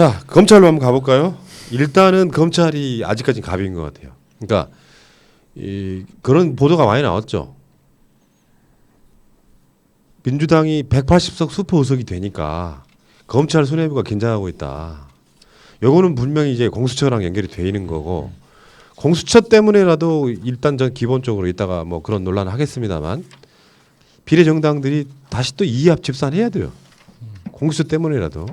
자 검찰로 한번 가볼까요? 일단은 검찰이 아직까지 갑인 것 같아요. 그러니까 이 그런 보도가 많이 나왔죠. 민주당이 180석 수포 의석이 되니까 검찰 수뇌부가 긴장하고 있다. 요거는 분명히 이제 공수처랑 연결이 돼 있는 거고 공수처 때문에라도 일단 전 기본적으로 이따가 뭐 그런 논란을 하겠습니다만 비례 정당들이 다시 또 이합 집산해야 돼요. 공수처 때문에라도.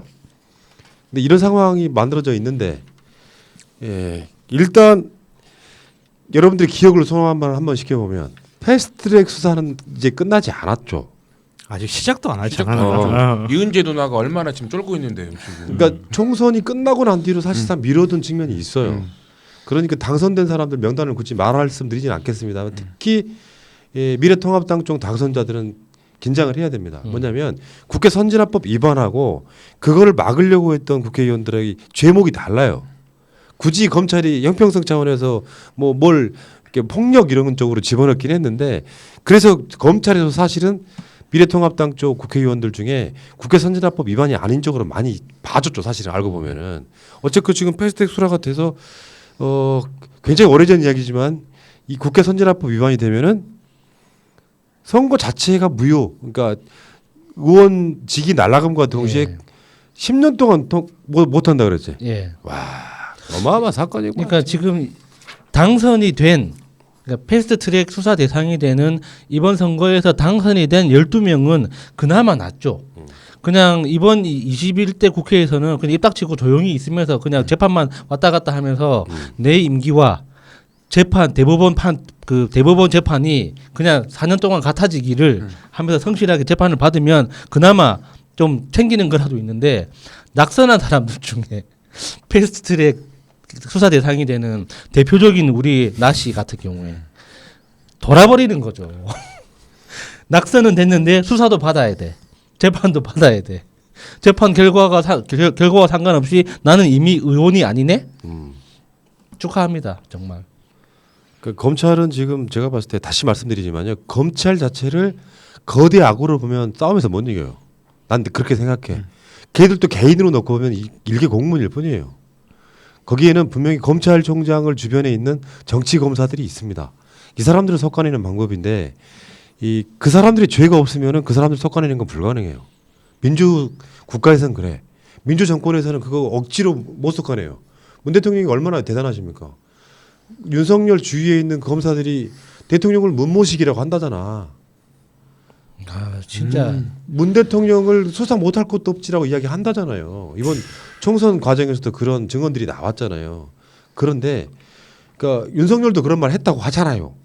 근데 이런 상황이 만들어져 있는데 예, 일단 여러분들이 기억을 소환 한번 한번 시켜보면 패스트트랙 수사는 이제 끝나지 않았죠. 아직 시작도 안. 안 어. 이은재 누나가 얼마나 지금 쫄고 있는데요 지금. 그러니까 총선이 끝나고 난 뒤로 사실상 미뤄둔 측면이 있어요. 음. 그러니까 당선된 사람들 명단을 굳이 말씀드리진 않겠습니다만 특히 예, 미래통합당 쪽 당선자들은 긴장을 해야 됩니다. 음. 뭐냐면 국회 선진화법 위반하고 그거를 막으려고 했던 국회의원들의 죄목이 달라요. 굳이 검찰이 형평성 차원에서 뭐 뭘 이렇게 폭력 이런 쪽으로 집어넣긴 했는데 그래서 검찰에서 사실은 미래통합당 쪽 국회의원들 중에 국회 선진화법 위반이 아닌 쪽으로 많이 봐줬죠 사실은 알고 보면은 어쨌든 지금 패스트트랙 수사가 돼서 어 굉장히 오래전 이야기지만 이 국회 선진화법 위반이 되면은 선거 자체가 무효 그러니까 의원직이 날라감과 동시에 예. 10년 동안 통, 뭐, 못 한다 그랬지 예. 어마어마한 사건이고 그러니까 지금 당선이 된 그러니까 패스트 트랙 수사 대상이 되는 이번 선거에서 당선이 된 12명은 그나마 낫죠. 그냥 이번 21대 국회에서는 그냥 입 닥치고 조용히 있으면서 그냥 재판만 왔다 갔다 하면서 내 임기와 재판 대법원 판 그 대법원 재판이 그냥 4년 동안 같아지기를 하면서 성실하게 재판을 받으면 그나마 좀 챙기는 거라도 있는데 낙선한 사람들 중에 패스트트랙 수사 대상이 되는 대표적인 우리 나씨 같은 경우에 돌아버리는 거죠. 낙선은 됐는데 수사도 받아야 돼. 재판도 받아야 돼. 재판 결과가 사, 결, 결과와 상관없이 나는 이미 의원이 아니네. 음. 축하합니다. 정말. 그 검찰은 지금 제가 봤을 때 다시 말씀드리지만요 검찰 자체를 거대 악으로 보면 싸움에서 못 이겨요. 난 그렇게 생각해. 걔들도 개인으로 놓고 보면 이- 일개 공무원일 뿐이에요. 거기에는 분명히 검찰총장을 주변에 있는 정치 검사들이 있습니다. 이 사람들을 섞어내는 방법인데 이 그 사람들이 죄가 없으면은 그 사람들 섞어내는 건 불가능해요. 민주 국가에서는 그래. 민주 정권에서는 그거 억지로 못 섞어내요. 문 대통령이 얼마나 대단하십니까? 윤석열 주위에 있는 검사들이 대통령을 문모식이라고 한다잖아. 아 진짜 문 대통령을 수사 못할 것도 없지라고 이야기 한다잖아요. 이번 총선 과정에서도 그런 증언들이 나왔잖아요. 그런데 그러니까 윤석열도 그런 말 했다고 하잖아요.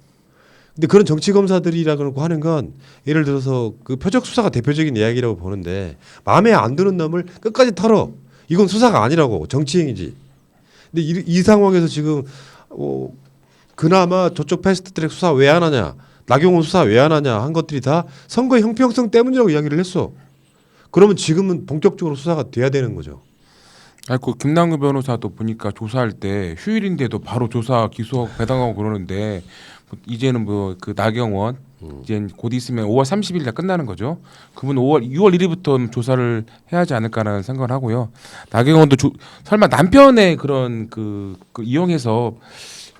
근데 그런 정치 검사들이라 그러고 하는 건 예를 들어서 그 표적 수사가 대표적인 이야기라고 보는데 마음에 안 드는 놈을 끝까지 털어. 이건 수사가 아니라고 정치행위지. 근데 이, 이 상황에서 지금 어, 그나마 저쪽 패스트트랙 수사 왜 안 하냐, 나경원 수사 왜 안 하냐 한 것들이 다 선거 형평성 때문이라고 이야기를 했어. 그러면 지금은 본격적으로 수사가 돼야 되는 거죠. 아니 그 김남규 변호사도 보니까 조사할 때 휴일인데도 바로 조사 기소 배당하고 그러는데 뭐 이제는 뭐 그 나경원 이제 곧 있으면 5월 30일 날 끝나는 거죠. 그분 5월 6월 1일부터 조사를 해야 하지 않을까라는 생각을 하고요. 나경원도 조, 설마 남편의 그런 그, 그 이용해서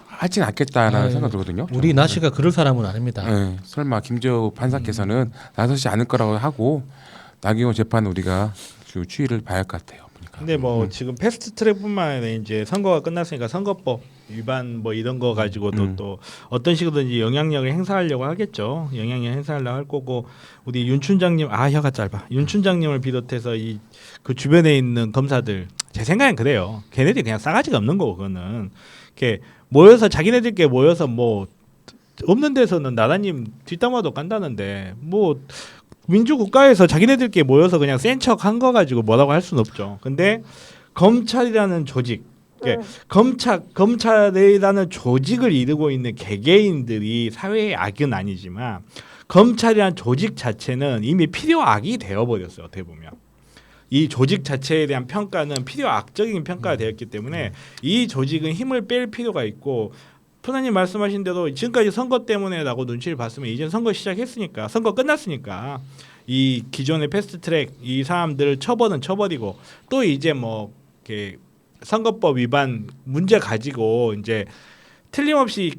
하진 않겠다라는 아유, 생각 들거든요. 우리 나 씨가 그럴 사람은 아닙니다. 네, 설마 김재호 판사께서는 나서지 않을 거라고 하고 나경원 재판 우리가 주 추이를 봐야 할 것 같아요. 근데 뭐 지금 패스트 트랙뿐만 아니라 이제 선거가 끝났으니까 선거법 위반 뭐 이런 거 가지고도 음. 또 어떤 식으로든지 영향력을 행사하려고 하겠죠. 영향력 행사하려고 할 거고 우리 윤 춘장님 아 혀가 짧아. 윤 춘장님을 비롯해서 이 그 주변에 있는 검사들 제 생각엔 그래요. 걔네들이 그냥 싸가지가 없는 거고 그거는 이렇게 모여서 자기네들끼리 모여서 뭐 없는 데서는 나라님 뒷담화도 깐다는데 뭐 민주국가에서 자기네들끼리 모여서 그냥 센 척 한 거 가지고 뭐라고 할 수는 없죠. 근데 검찰이라는 조직, 이게 검찰 검찰이라는 조직을 이루고 있는 개개인들이 사회의 악은 아니지만 검찰이라는 조직 자체는 이미 필요악이 되어버렸어요. 어떻게 보면. 이 조직 자체에 대한 평가는 필요악적인 평가가 되었기 때문에 이 조직은 힘을 뺄 필요가 있고 푸나님 말씀하신 대로 지금까지 선거 때문에라고 눈치를 봤으면 이제 선거 시작했으니까 선거 끝났으니까 이 기존의 패스트트랙 이 사람들을 처벌은 처벌이고 또 이제 뭐 이렇게 선거법 위반 문제 가지고 이제 틀림없이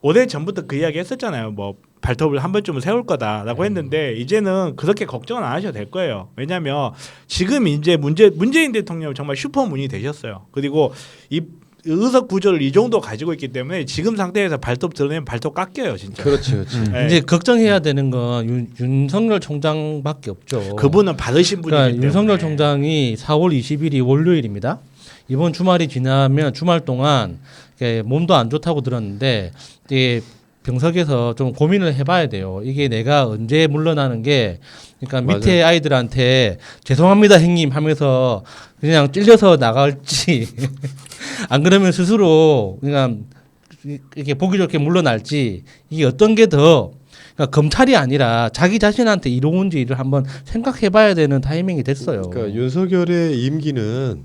오래 전부터 그 이야기 했었잖아요. 뭐 발톱을 한 번쯤은 세울 거다라고 했는데 이제는 그렇게 걱정은 안 하셔도 될 거예요. 왜냐하면 지금 이제 문제 문재인 대통령 정말 슈퍼문이 되셨어요. 그리고 이 의석 구조를 이 정도 가지고 있기 때문에 지금 상태에서 발톱 드러내면 발톱 깎여요, 진짜. 그렇지, 그렇지. 음. 네. 이제 걱정해야 되는 건 윤, 윤석열 총장밖에 없죠. 그분은 받으신 분이기 그러니까 때문에. 윤석열 총장이 4월 20일이 월요일입니다. 이번 주말이 지나면 주말 동안 몸도 안 좋다고 들었는데 이게 병석에서 좀 고민을 해봐야 돼요. 이게 내가 언제 물러나는 게 그러니까 밑에 아이들한테 죄송합니다 형님 하면서 그냥 찔려서 나갈지 안 그러면 스스로 그냥 이렇게 보기 좋게 물러날지 이게 어떤 게더 그러니까 검찰이 아니라 자기 자신한테 이로운지 를 한번 생각해봐야 되는 타이밍이 됐어요. 그러니까 윤석열의 임기는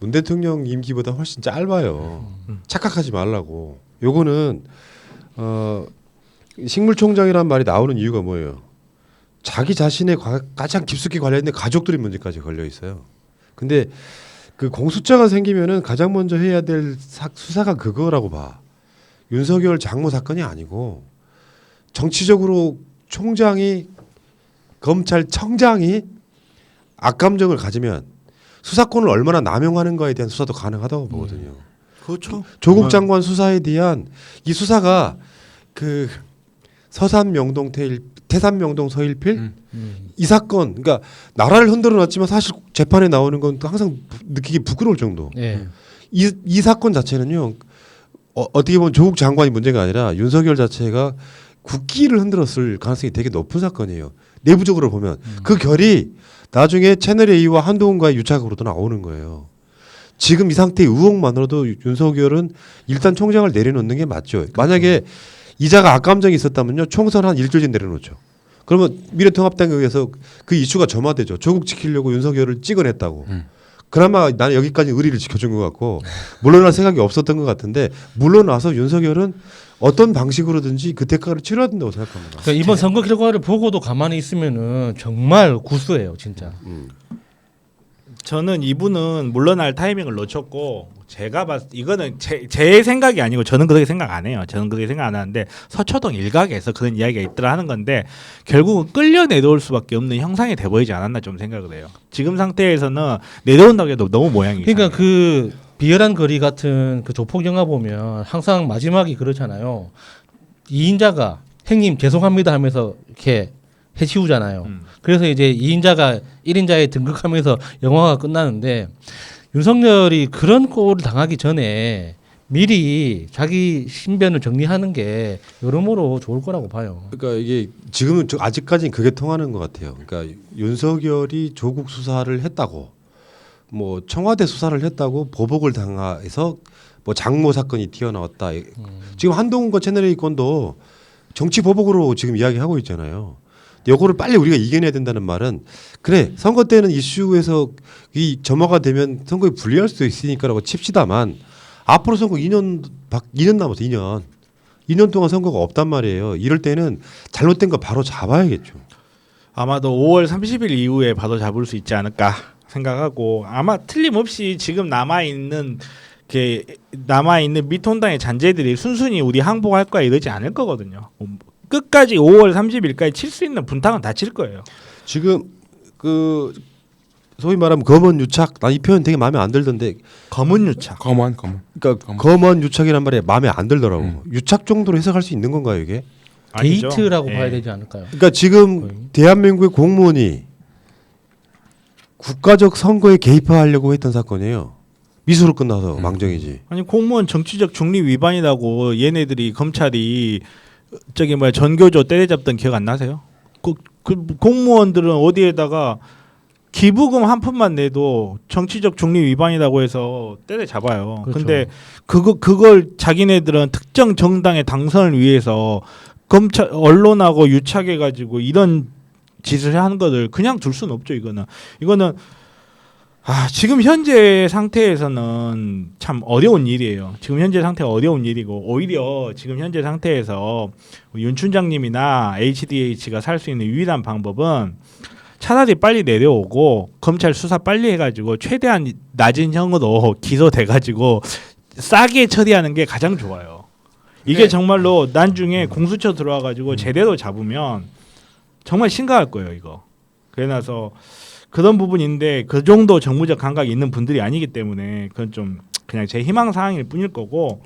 문 대통령 임기보다 훨씬 짧아요. 착각하지 말라고. 요거는 어 식물총장이란 말이 나오는 이유가 뭐예요? 자기 자신의 과- 가장 깊숙이 관련된 가족들의 문제까지 걸려 있어요. 근데 그 공수처가 생기면은 가장 먼저 해야 될 사- 수사가 그거라고 봐. 윤석열 장모 사건이 아니고 정치적으로 총장이 검찰청장이 악감정을 가지면 수사권을 얼마나 남용하는가에 대한 수사도 가능하다고 보거든요. 그렇죠. 조국 장관 수사에 대한 이 수사가 그 서산 명동 태일 태산 명동 서일필 음. 음. 이 사건 그러니까 나라를 흔들어 놨지만 사실 재판에 나오는 건또 항상 부- 느끼기 부끄러울 정도. 예. 이, 이 사건 자체는요 어, 어떻게 보면 조국 장관이 문제가 아니라 윤석열 자체가 국기를 흔들었을 가능성이 되게 높은 사건이에요. 내부적으로 보면 그 결이 나중에 채널 A와 한동훈과의 유착으로도 나오는 거예요. 지금 이 상태의 의혹만으로도 윤석열은 일단 총장을 내려놓는 게 맞죠. 만약에 이자가 악감정이 있었다면요 총선 한 일주일 전 내려놓죠. 그러면 미래통합당에 의해서 그 이슈가 점화되죠. 조국 지키려고 윤석열을 찍어냈다고. 음. 그나마 나는 여기까지 의리를 지켜준 것 같고 물러날 생각이 없었던 것 같은데 물러나서 윤석열은 어떤 방식으로든지 그 대가를 치러야 된다고 생각합니다. 그러니까 이번 선거 결과를 보고도 가만히 있으면은 정말 구수해요, 진짜. 음. 저는 이분은 물러날 타이밍을 놓쳤고 제가 봤 이거는 제, 제 생각이 아니고 저는 그렇게 생각 안 해요. 저는 그렇게 생각 안 하는데 서초동 일각에서 그런 이야기가 있더라 하는 건데 결국은 끌려 내려올 수밖에 없는 형상이 돼 보이지 않았나 좀 생각을 해요. 지금 상태에서는 내려온다고 해도 너무 모양이 그러니까 이상해요. 그 비열한 거리 같은 그 조폭 영화 보면 항상 마지막이 그렇잖아요. 이인자가 형님 죄송합니다 하면서 이렇게 해치우잖아요. 음. 그래서 이제 2인자가 1인자에 등극하면서 영화가 끝나는데 윤석열이 그런 꼴을 당하기 전에 미리 자기 신변을 정리하는 게 여러모로 좋을 거라고 봐요. 그러니까 이게 지금은 저- 아직까지는 그게 통하는 것 같아요. 그러니까 윤석열이 조국 수사를 했다고 뭐 청와대 수사를 했다고 보복을 당해서 뭐 장모 사건이 튀어나왔다. 지금 한동훈과 채널A 건도 정치 보복으로 지금 이야기하고 있잖아요. 요거를 빨리 우리가 이겨내야 된다는 말은 그래 선거 때는 이슈에서 이 점화가 되면 선거에 불리할 수도 있으니까라고 칩시다만 앞으로 선거 2년 박 2년 남았어 2년 2년 동안 선거가 없단 말이에요. 이럴 때는 잘못된 거 바로 잡아야겠죠. 아마도 5월 30일 이후에 바로 잡을 수 있지 않을까 생각하고 아마 틀림없이 지금 남아 있는 게 남아 있는 미통당의 잔재들이 순순히 우리 항복할 거야 이러지 않을 거거든요. 끝까지 5월 30일까지 칠 수 있는 분탕은 다 칠 거예요. 지금 그 소위 말하면 검언 유착 난 이 표현 되게 마음에 안 들던데 검은 유착. 검언 검언. 그러니까 검- 검언 유착이란 말이 마음에 안 들더라고. 음. 유착 정도로 해석할 수 있는 건가요 이게? 아니죠. 데이트라고 예. 봐야 되지 않을까요? 그러니까 지금 거의. 대한민국의 공무원이 국가적 선거에 개입하려고 했던 사건이에요. 미수로 끝나서 음. 망정이지. 아니 공무원 정치적 중립 위반이라고 얘네들이 검찰이 저기 뭐야 전교조 때려잡던 기억 안 나세요? 그, 그 공무원들은 어디에다가 기부금 한 푼만 내도 정치적 중립 위반이라고 해서 때려잡아요. 그렇죠. 근데 그거 그걸 자기네들은 특정 정당의 당선을 위해서 검찰 언론하고 유착해 가지고 이런 짓을 하는 것을 그냥 둘 수는 없죠. 이거는 이거는 아 지금 현재 상태에서는 참 어려운 일이에요. 지금 현재 상태 가 어려운 일이고 오히려 지금 현재 상태에서 윤 춘장님이나 HDH가 살 수 있는 유일한 방법은 차라리 빨리 내려오고 검찰 수사 빨리 해가지고 최대한 낮은 형으로 기소돼가지고 싸게 처리하는 게 가장 좋아요. 이게 네. 정말로 나중에 공수처 들어와가지고 제대로 잡으면 정말 심각할 거예요 이거. 그래서 그런 부분인데 그 정도 정무적 감각이 있는 분들이 아니기 때문에 그건 좀 그냥 제 희망 사항일 뿐일 거고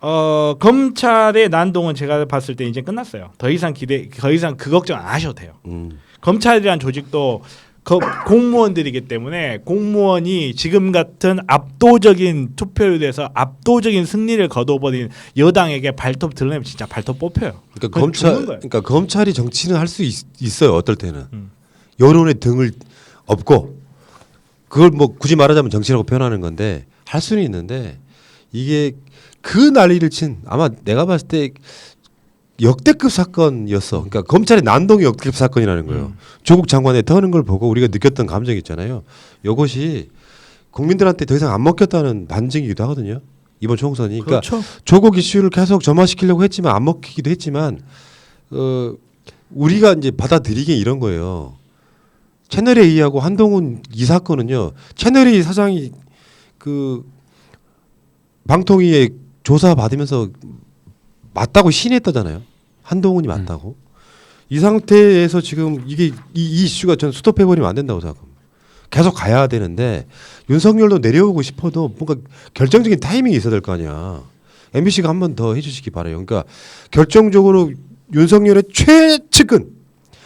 어 검찰의 난동은 제가 봤을 때 이제 끝났어요. 더 이상 기대 더 이상 그 걱정 안 하셔도 돼요. 음. 검찰이란 조직도 거- 공무원들이기 때문에 공무원이 지금 같은 압도적인 투표율에서 압도적인 승리를 거둬버린 여당에게 발톱 드러내면 진짜 발톱 뽑혀요. 그러니까 검찰. 그러니까 검찰이 정치는 할 수 있어요. 어떨 때는 음. 여론의 등을 업고 그걸 뭐 굳이 말하자면 정치라고 표현하는 건데 할 수는 있는데 이게 그 난리를 친 아마 내가 봤을 때 역대급 사건이었어. 그러니까 검찰의 난동이 역대급 사건이라는 거예요. 음. 조국 장관의 터는 걸 보고 우리가 느꼈던 감정이 있잖아요. 이것이 국민들한테 더 이상 안 먹혔다는 반증이기도 하거든요. 이번 총선이. 그러니까 그렇죠. 조국 이슈를 계속 점화시키려고 했지만 안 먹히기도 했지만 어 우리가 이제 받아들이기 이런 거예요. 채널 A하고 한동훈 이 사건은요. 채널 A 사장이 그 방통위에 조사 받으면서 맞다고 신했다잖아요. 한동훈이 맞다고. 이 상태에서 지금 이게 이, 이 이슈가 저는 스톱해 버리면 안 된다고 생각합니다. 계속 가야 되는데 윤석열도 내려오고 싶어도 뭔가 결정적인 타이밍이 있어야 될 거 아니야. MBC가 한 번 더 해주시기 바라요. 그러니까 결정적으로 윤석열의 최측근,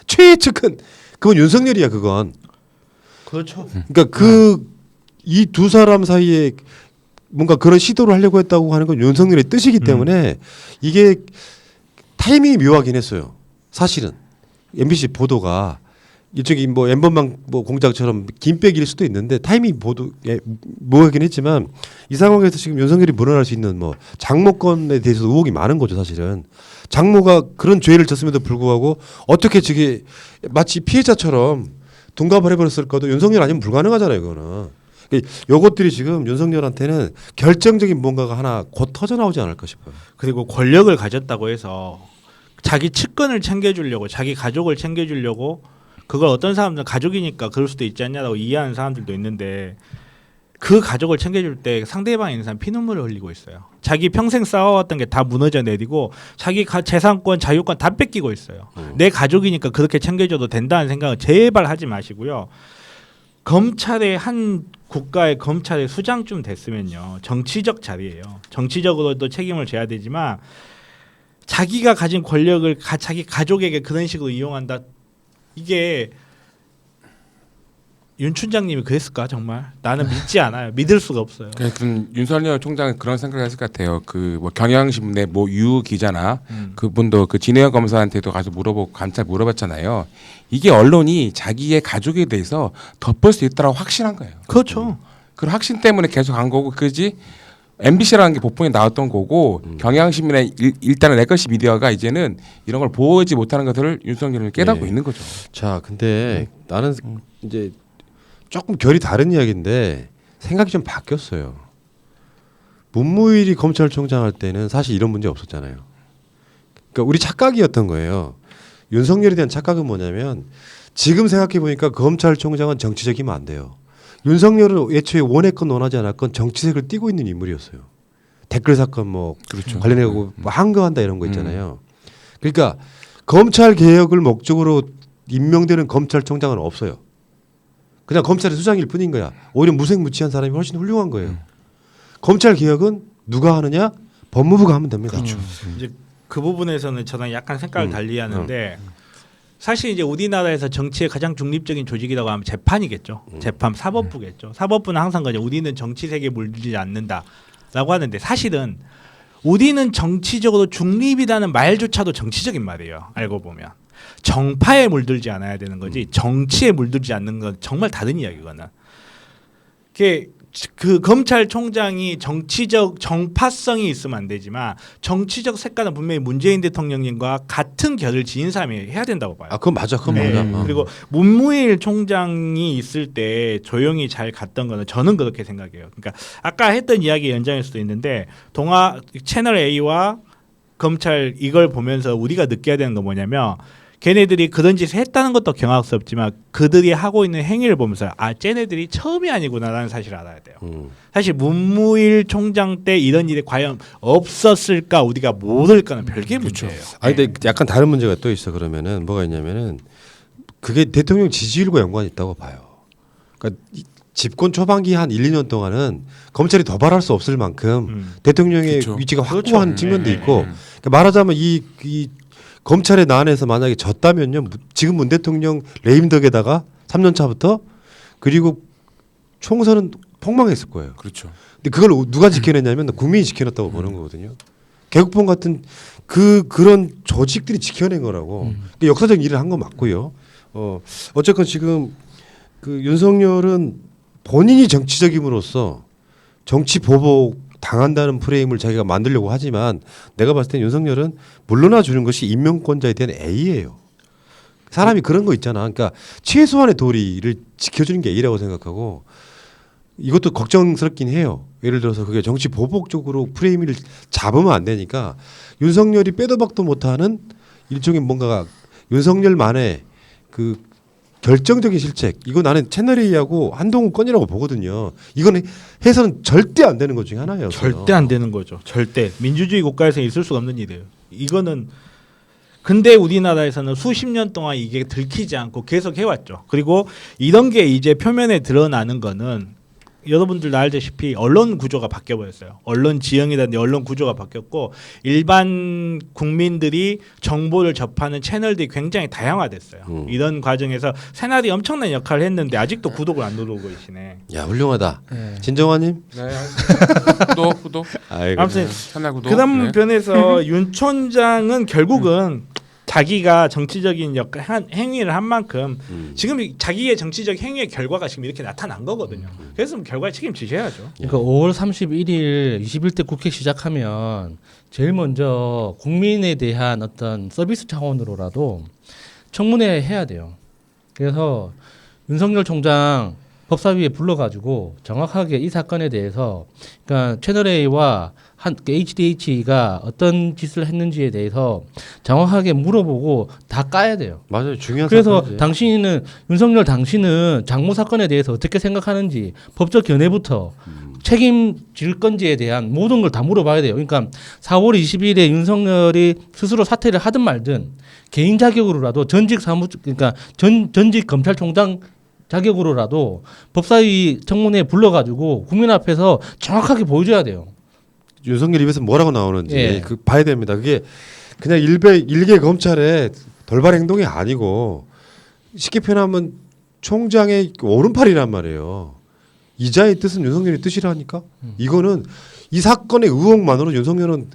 최측근 그건 윤석열이야 그건. 그렇죠. 그러니까 그 이 두 사람 사이에 뭔가 그런 시도를 하려고 했다고 하는 건 윤석열의 뜻이기 때문에 이게 타이밍이 묘하긴 했어요. 사실은 MBC 보도가 일종의 뭐 엠번방 뭐 공작처럼 긴백일 수도 있는데 타이밍 보도에 묘하긴 했지만 이 상황에서 지금 윤석열이 물어날 수 있는 뭐 장모권에 대해서 의혹이 많은 거죠 사실은 장모가 그런 죄를 졌음에도 불구하고 어떻게 저게 마치 피해자처럼 둔갑을 해버렸을 거도 윤석열 아니면 불가능하잖아요 그거는 요것들이 지금 윤석열한테는 결정적인 뭔가가 하나 곧 터져 나오지 않을까 싶어요. 그리고 권력을 가졌다고 해서 자기 측근을 챙겨주려고 자기 가족을 챙겨주려고 그걸 어떤 사람들은 가족이니까 그럴 수도 있지 않냐라고 이해하는 사람들도 있는데 그 가족을 챙겨줄 때 상대방에 있는 사람 피눈물을 흘리고 있어요. 자기 평생 쌓아왔던 게 다 무너져 내리고 자기 가, 재산권, 자유권 다 뺏기고 있어요. 내 가족이니까 그렇게 챙겨줘도 된다는 생각은 제발 하지 마시고요. 검찰의 한 국가의 검찰의 수장쯤 됐으면요 정치적 자리예요. 정치적으로도 책임을 져야 되지만 자기가 가진 권력을 가, 자기 가족에게 그런 식으로 이용한다. 이게 윤 춘장님이 그랬을까 정말 나는 믿지 않아요. 믿을 수가 없어요. 그럼 윤석열 총장은 그런 생각을 했을 것 같아요. 그 뭐 경향신문의 뭐유 기자나 음. 그분도 그 진해영 검사한테도 가서 물어보고 감찰 물어봤잖아요. 이게 언론이 자기의 가족에 대해서 덮을 수 있다라고 확신한 거예요. 그렇죠. 그 확신 때문에 계속 간 거고 그지 MBC라는 게 보통에 나왔던 거고 경향신문의 일, 일단은 레거시 미디어가 이제는 이런 걸 보지 못하는 것들을 윤석열은 깨닫고 네. 있는 거죠. 자, 근데 나는 이제 조금 결이 다른 이야기인데 생각이 좀 바뀌었어요. 문무일이 검찰총장 할 때는 사실 이런 문제 없었잖아요. 그러니까 우리 착각이었던 거예요. 윤석열에 대한 착각은 뭐냐면 지금 생각해 보니까 검찰총장은 정치적이면 안 돼요. 윤석열은 애초에 원했건 원하지 않았건 정치색을 띠고 있는 인물이었어요. 댓글 사건 뭐 그렇죠. 관련해고 뭐 항거한다 이런 거 있잖아요. 그러니까 검찰 개혁을 목적으로 임명되는 검찰총장은 없어요. 그냥 검찰의 수장일 뿐인 거야. 오히려 무색무취한 사람이 훨씬 훌륭한 거예요. 검찰 개혁은 누가 하느냐? 법무부가 하면 됩니다. 이제 그 부분에서는 저는 약간 색깔을 음. 달리하는데 사실 이제 우리나라에서 정치의 가장 중립적인 조직이라고 하면 재판이겠죠. 재판 사법부겠죠. 사법부는 항상 그죠. 우리는 정치 세계에 물들지 않는다라고 하는데 사실은 우리는 정치적으로 중립이라는 말조차도 정치적인 말이에요. 알고 보면 정파에 물들지 않아야 되는 거지 정치에 물들지 않는 건 정말 다른 이야기거든. 그게 그 검찰총장이 정치적 정파성이 있으면 안 되지만 정치적 색깔은 분명히 문재인 대통령님과 같은 결을 지닌 사람이 해야 된다고 봐요. 아, 그건 맞아. 그건 네. 맞아. 어. 그리고 문무일 총장이 있을 때 조용히 잘 갔던 거는 저는 그렇게 생각해요. 그러니까 아까 했던 이야기 연장일 수도 있는데 동아 채널 A와 검찰 이걸 보면서 우리가 느껴야 되는 건 뭐냐면 걔네들이 그런 짓을 했다는 것도 경악스럽지만 그들이 하고 있는 행위를 보면서 아 쟤네들이 처음이 아니구나라는 사실을 알아야 돼요. 음. 사실 문무일 총장 때 이런 일이 과연 없었을까 우리가 모를까는 별개 문제예요. 아니 근데 약간 다른 문제가 또 있어 그러면은 뭐가 있냐면은 그게 대통령 지지율과 연관이 있다고 봐요. 그러니까 이 집권 초반기 한 1, 2년 동안은 검찰이 도발할 수 없을 만큼 음. 대통령의 그렇죠. 위치가 그렇죠. 확고한 네, 측면도 네, 있고 네. 그러니까 말하자면 이, 이 검찰의 난에서 만약에 졌다면요 무- 지금 문 대통령 레임덕에다가 3년 차부터 그리고 총선은 폭망했을 거예요. 그렇죠. 근데 그걸 누가 지켜냈냐면 국민이 지켜냈다고 보는 거거든요. 개국본 같은 그 그런 조직들이 지켜낸 거라고 그 역사적 일을 한 건 맞고요. 어 어쨌건 지금 그 윤석열은 본인이 정치적임으로써 정치 보복 당한다는 프레임을 자기가 만들려고 하지만 내가 봤을 땐 윤석열은 물러나 주는 것이 임명권자에 대한 A예요. 사람이 그런 거 있잖아. 그러니까 최소한의 도리를 지켜주는 게 A라고 생각하고 이것도 걱정스럽긴 해요. 예를 들어서 그게 정치 보복적으로 프레임을 잡으면 안 되니까 윤석열이 빼도 박도 못하는 일종의 뭔가 윤석열만의 그 결정적인 실책 이거 나는 채널 A하고 한동훈 건이라고 보거든요. 이거는 해서는 절대 안 되는 것 중에 하나예요. 절대 안 되는 거죠. 절대 민주주의 국가에서 있을 수가 없는 일이에요. 이거는 근데 우리나라에서는 수십 년 동안 이게 들키지 않고 계속 해왔죠. 그리고 이런 게 이제 표면에 드러나는 거는 여러분들 다 알다시피 언론 구조가 바뀌어 버렸어요. 언론 지형이라든지 언론 구조가 바뀌었고 일반 국민들이 정보를 접하는 채널들이 굉장히 다양화됐어요. 음. 이런 과정에서 새날이 엄청난 역할을 했는데 아직도 구독을 안 누르고 계시네. 야 훌륭하다. 예. 진정환님. 네. 구독 구독. 아이고. 아무튼 채널 구독. 그다음 네. 편에서 윤 총장은 결국은 자기가 정치적인 역할 한 행위를 한 만큼 음. 지금 이- 자기의 정치적 행위의 결과가 지금 이렇게 나타난 거거든요. 그래서 결과에 책임지셔야죠. 그러니까 5월 31일 21대 국회 시작하면 제일 먼저 국민에 대한 어떤 서비스 차원으로라도 청문회 해야 돼요. 그래서 윤석열 총장 법사위에 불러가지고 정확하게 이 사건에 대해서 그러니까 채널 A와 한 HDH가 어떤 짓을 했는지에 대해서 정확하게 물어보고 다 까야 돼요. 맞아요. 중요한 그래서 사건이지. 당신은 윤석열 당신은 장모 사건에 대해서 어떻게 생각하는지 법적 견해부터 음. 책임질 건지에 대한 모든 걸 다 물어봐야 돼요. 그러니까 4월 20일에 윤석열이 스스로 사퇴를 하든 말든 개인 자격으로라도 전직 사무 그러니까 전 전직 검찰총장 자격으로라도 법사위 청문회에 불러가지고 국민 앞에서 정확하게 보여줘야 돼요. 윤석열 입에서 뭐라고 나오는지 예. 그 봐야 됩니다. 그게 그냥 일배 일개 검찰의 돌발 행동이 아니고 쉽게 표현하면 총장의 오른팔이란 말이에요. 이자의 뜻은 윤석열의 뜻이라니까. 이거는 이 사건의 의혹만으로 윤석열은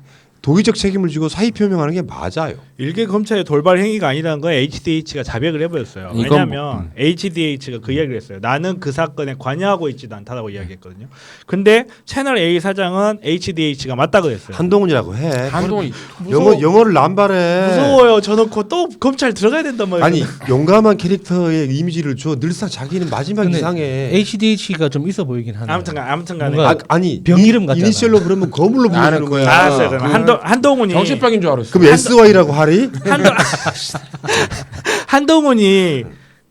도의적 책임을 지고 사의 표명하는 게 맞아요. 일개 검찰의 돌발 행위가 아니라는 거 HDH가 자백을 해버렸어요. 이건 왜냐하면 뭐- 음. HDH가 그 이야기를 했어요. 나는 그 사건에 관여하고 있지도 않다라고 이야기했거든요. 근데 채널 A 사장은 HDH가 맞다 그랬어요. 한동훈이라고 해. 한동훈이 영어 영어를 남발해. 무서워요. 저놓고 또 검찰 들어가야 된단 말이에요. 아니 용감한 캐릭터의 이미지를 줘. 늘상 자기는 마지막 근데 이상해. HDH가 좀 있어 보이긴 하네요. 아무튼간 아무튼간에 뭔가 아, 아니 병 이- 이름 같잖아. 이니셜로 부르면 거물로 부르는 그- 거야. 알았어요. 그럼 그- 한동 한동훈이 정신병인 줄 알았어. 그럼 SY라고 하리? 한동 한동훈이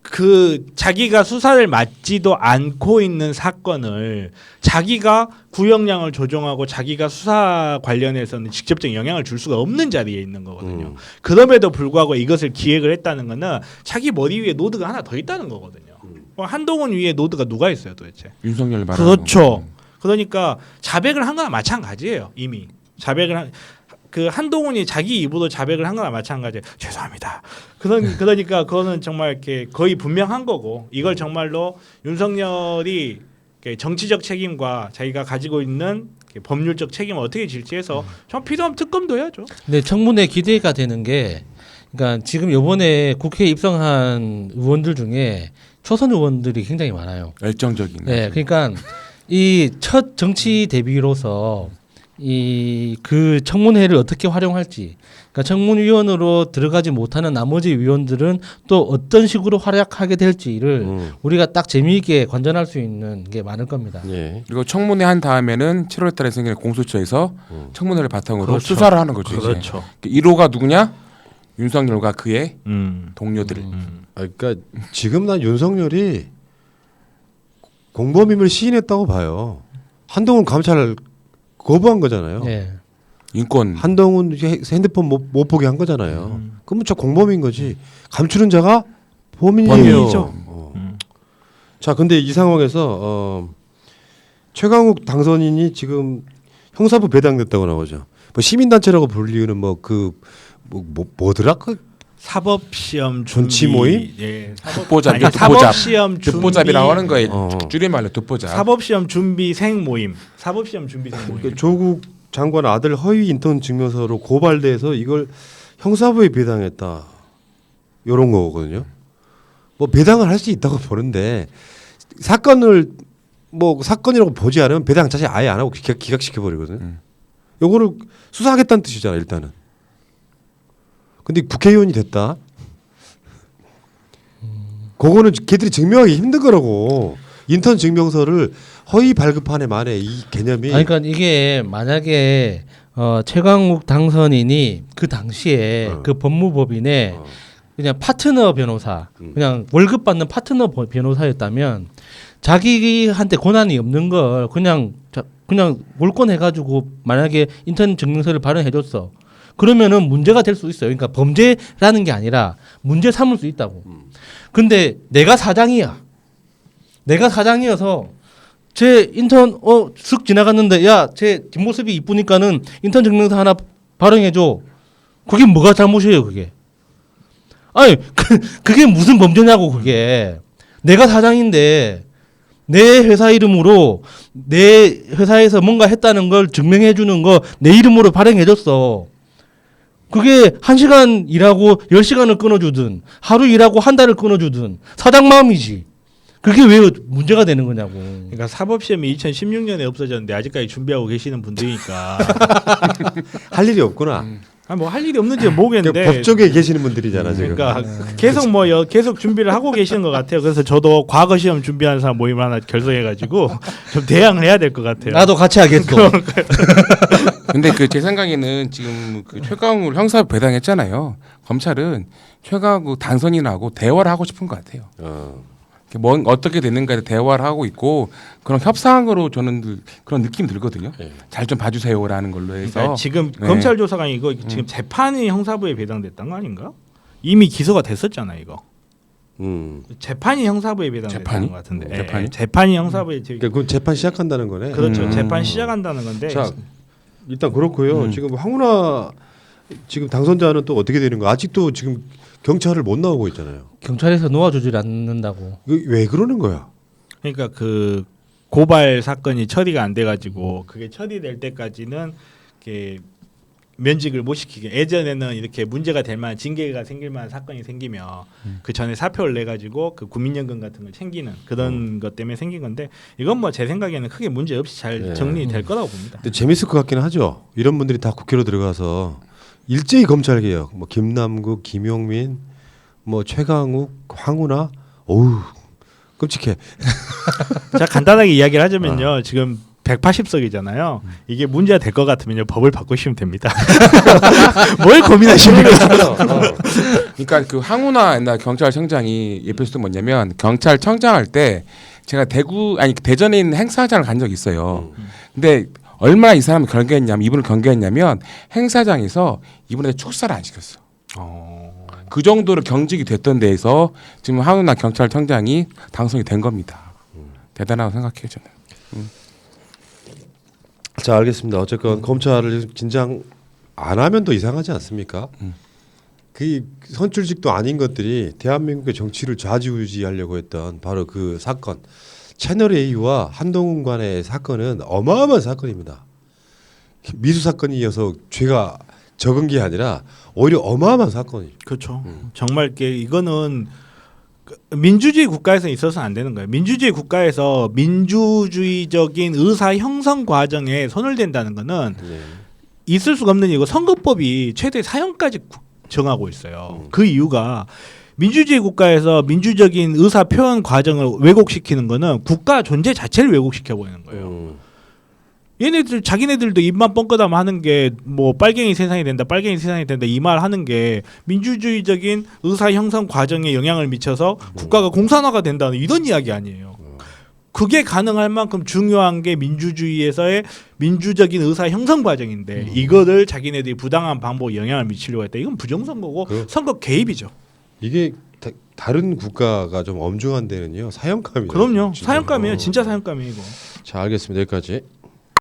그 자기가 수사를 맡지도 않고 있는 사건을 자기가 구형량을 조정하고 자기가 수사 관련해서는 직접적인 영향을 줄 수가 없는 자리에 있는 거거든요. 음. 그럼에도 불구하고 이것을 기획을 했다는 거는 자기 머리 위에 노드가 하나 더 있다는 거거든요. 어, 한동훈 위에 노드가 누가 있어요, 도대체? 윤석열 말하는 그렇죠. 거. 그러니까 자백을 한 거나 마찬가지예요. 이미 자백을 한, 그 한동훈이 자기 입으로 자백을 한 거나 마찬가지예요. 죄송합니다. 그런 그러니까 그거는 정말 이렇게 거의 분명한 거고 이걸 정말로 윤석열이 정치적 책임과 자기가 가지고 있는 법률적 책임을 어떻게 질지해서 좀 필요하면 특검도 해야죠. 근데 청문회 기대가 되는 게 그러니까 지금 요번에 국회에 입성한 의원들 중에 초선 의원들이 굉장히 많아요. 열정적인. 네, 그러니까 이 첫 정치 대비로서 이 그 청문회를 어떻게 활용할지, 그러니까 청문위원으로 들어가지 못하는 나머지 위원들은 또 어떤 식으로 활약하게 될지를 음. 우리가 딱 재미있게 관전할 수 있는 게 많을 겁니다. 예. 그리고 청문회 한 다음에는 7월달에 생기는 공수처에서 음. 청문회를 바탕으로 그렇죠. 수사를 하는 거죠. 이제. 그렇죠. 1호가 누구냐? 윤석열과 그의 음. 동료들. 음. 아, 그러니까 지금 난 윤석열이 공범임을 시인했다고 봐요. 한동훈 감찰을 거부한 거잖아요. 예. 인권 한동훈 헤- 핸드폰 못, 못 보게 한 거잖아요. 음. 그러면 저 공범인 거지. 감추는 자가. 범인이죠. 어. 음. 자, 근데 이 상황에서 어, 최강욱 당선인이 지금 형사부 배당됐다고 나오죠. 뭐 시민단체라고 불리는 뭐 그 뭐, 뭐, 뭐더라 그 사법 시험 존치 모임? 예. 사법 듣보잡, 아니. 사법 시험 준비 듣보잡이라고 하는 거에 어. 줄임말로 듣보잡. 사법 시험 준비생 모임. 사법 시험 준비생 모임. 그 조국 장관 아들 허위 인턴 증명서로 고발돼서 이걸 형사부에 배당했다. 요런 거거든요. 뭐 배당을 할 수 있다고 보는데 사건을 뭐 사건이라고 보지 않으면 배당 자체 아예 안 하고 기각, 기각시켜 버리거든 요. 음. 요거를 수사하겠다는 뜻이잖아, 일단은. 근데 국회의원이 됐다. 그거는 걔들이 증명하기 힘든 거라고. 인턴 증명서를 허위 발급한 애 만에 이 개념이 아니, 그러니까 이게 만약에 어, 최강욱 당선인이 그 당시에 어. 그 법무법인의 어. 그냥 파트너 변호사, 음. 그냥 월급 받는 파트너 버- 변호사였다면 자기한테 권한이 없는 걸 그냥 자, 그냥 몰권해가지고 만약에 인턴 증명서를 발행해줬어. 그러면은 문제가 될 수 있어요. 그러니까 범죄라는 게 아니라 문제 삼을 수 있다고. 근데 내가 사장이야. 내가 사장이어서 제 인턴 어쓱 지나갔는데 야 제 뒷모습이 이쁘니까는 인턴 증명서 하나 발행해줘. 그게 뭐가 잘못이에요 그게? 아니 그, 그게 무슨 범죄냐고 그게. 내가 사장인데 내 회사 이름으로 내 회사에서 뭔가 했다는 걸 증명해 주는 거 내 이름으로 발행해 줬어. 그게 한 시간 일하고 열 시간을 끊어주든 하루 일하고 한 달을 끊어주든 사장 마음이지. 그게 왜 문제가 되는 거냐고. 그러니까 사법 시험이 2016년에 없어졌는데 아직까지 준비하고 계시는 분들이니까 할 일이 없구나. 음. 아, 뭐할 일이 없는지 모르겠는데 그러니까 법조계에 계시는 분들이잖아 지금. 그러니까 계속 뭐 여, 계속 준비를 하고 계시는 것 같아요. 그래서 저도 과거 시험 준비하는 사람 모임 을 하나 결성해가지고 좀 대항을 해야 될 것 같아요. 나도 같이 하겠어. 근데 그 제 생각에는 지금 그 최강욱 형사 배당했잖아요. 검찰은 최강욱 당선인하고 대화를 하고 싶은 것 같아요. 어. 뭔 어떻게 되는가에 대화를 하고 있고 그런 협상으로 저는 늘 그런 느낌 들거든요. 예. 잘좀 봐주세요라는 걸로 해서 그러니까 지금 네. 검찰 조사관 이거 지금 재판이 형사부에 배당됐던 거 아닌가? 이미 기소가 됐었잖아 이거. 음. 재판이 형사부에 배당됐던 재판이? 것 같은데. 예, 재판이? 재판이 형사부에 지금 그러니까 그 재판 시작한다는 거네. 그렇죠. 음. 재판 시작한다는 건데. 자 일단 그렇고요. 음. 지금 황운하 지금 당선자는 또 어떻게 되는 거? 아직도 지금 경찰을 못 나오고 있잖아요. 경찰에서 놓아주질 않는다고. 이거 왜 그러는 거야? 그러니까 그 고발 사건이 처리가 안 돼가지고 그게 처리될 때까지는 이렇게 면직을 못 시키게 예전에는 이렇게 문제가 될 만한 징계가 생길 만한 사건이 생기면 그 전에 사표를 내 가지고 그 국민연금 같은 걸 챙기는 그런 것 때문에 생긴 건데 이건 뭐 제 생각에는 크게 문제 없이 잘 네. 정리될 거라고 봅니다. 근데 재밌을 것 같기는 하죠. 이런 분들이 다 국회로 들어가서 일제히 검찰 개혁, 뭐 김남국, 김용민, 뭐 최강욱, 황운하, 어우 끔찍해. 자 간단하게 이야기를 하자면요 지금 180석이잖아요. 이게 문제가 될 것 같으면요 법을 바꾸시면 됩니다. 뭘 고민하십니까? 그러니까 그 황운하 옛날 경찰청장이 에피소드 뭐냐면 경찰청장 할 때 제가 대구 아니 대전에 있는 행사장을 간 적이 있어요. 근데 얼마나 이 사람을 경계했냐면 이분을 경계했냐면 행사장에서 이분한테 축사를 안 시켰어. 그 정도로 경직이 됐던 데에서 지금 황운하 경찰청장이 당선이 된 겁니다. 대단하다고 생각해요 저는. 자 알겠습니다. 어쨌건 검찰을 긴장 안 하면 더 이상하지 않습니까? 음. 그 선출직도 아닌 것들이 대한민국의 정치를 좌지우지하려고 했던 바로 그 사건 채널 A와 한동훈 간의 사건은 어마어마한 사건입니다. 미수 사건이어서 죄가 적은 게 아니라 오히려 어마어마한 사건이죠. 그렇죠. 정말 이게 이거는 그 민주주의 국가에서 있어서 안 되는 거예요. 민주주의 국가에서 민주주의적인 의사 형성 과정에 손을 댄다는 거는 네. 있을 수가 없는 이거 선거법이 최대 사형까지 구- 정하고 있어요. 그 이유가 민주주의 국가에서 민주적인 의사 표현 과정을 왜곡시키는 거는 국가 존재 자체를 왜곡시켜 버리는 거예요. 음. 얘네들 자기네들도 입만 뻥끗하면 하는 게 뭐 빨갱이 세상이 된다, 빨갱이 세상이 된다 이 말 하는 게 민주주의적인 의사 형성 과정에 영향을 미쳐서 국가가 공산화가 된다는 이런 이야기 아니에요. 그게 가능할 만큼 중요한 게 민주주의에서의 민주적인 의사 형성 과정인데 이거를 자기네들이 부당한 방법으로 영향을 미치려고 했다. 이건 부정선거고 그- 선거 개입이죠. 이게 다, 른 국가가 좀 엄중한 데는요 사형감이에요. 그럼요. 사형감이에요. 어. 진짜 사형감이에요. 이거. 자 알겠습니다. 여기까지.